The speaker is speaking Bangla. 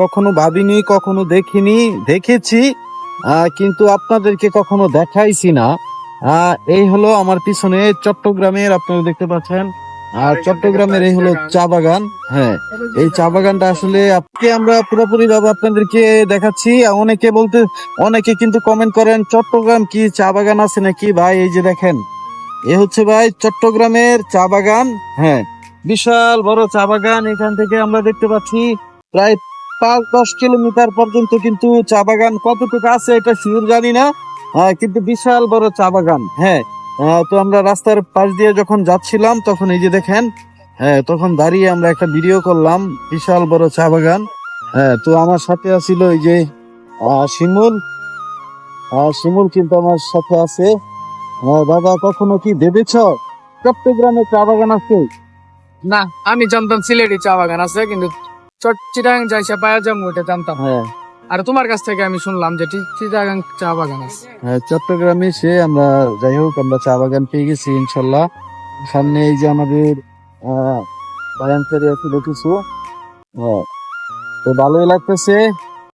কখনো ভাবিনি কখনো দেখিনি দেখেছি কিন্তু আপনাদেরকে কখনো দেখাইছি না। এই হলো আমার পিছনে চট্টগ্রামের আপনারা দেখতে পাচ্ছেন। আর চট্টগ্রামের এই হলো চা বাগান হ্যাঁ। এই চা বাগানটা আসলে আজকে আমরা পুরোপুরি ভাবে আপনাদেরকে দেখাচ্ছি। অনেকে বলতে অনেকে কিন্তু কমেন্ট করেন চট্টগ্রাম কি চা বাগান আছে নাকি? ভাই এই যে দেখেন এ হচ্ছে ভাই চট্টগ্রামের চা বাগান হ্যাঁ। বিশাল বড় চা বাগান এখান থেকে আমরা দেখতে পাচ্ছি। প্রায় পাঁচ, দশ কিলোমিটার পর্যন্ত কিন্তু চা বাগান কতটুকু আছে এটা শিওর জানি না। কিন্তু বিশাল বড় চা বাগান হ্যাঁ। তো আমরা রাস্তার পাশ দিয়ে যখন যাচ্ছিলাম, তখন এই যে দেখেন হ্যাঁ তখন দাঁড়িয়ে আমরা একটা ভিডিও করলাম, বিশাল বড় চা বাগান। হ্যাঁ তো আমার সাথে আছিল এই যে শিমুল। শিমুল কিন্তু আমার সাথে আছে। হ্যাঁ দাদা, কখনো কি ভেবেছ চট্টগ্রামে চা বাগান আছে? না, আমি জানতাম সিলেটি চা বাগান আছে, কিন্তু চট যাইসা পায়া যাব ওটা জানতাম। হ্যাঁ। আর তোমার কাছ থেকে আমি শুনলাম যে চিটাগাং চা বাগান আছে। হ্যাঁ চট্টগ্রামে সে আমরা যাই হোক আমরা চা বাগান পেয়ে গেছি ইনশাল্লাহ। সামনে এই যে আমাদের বায়ান ফেরি আছে কিছু হ্যাঁ। তো ভালোই লাগতেছে।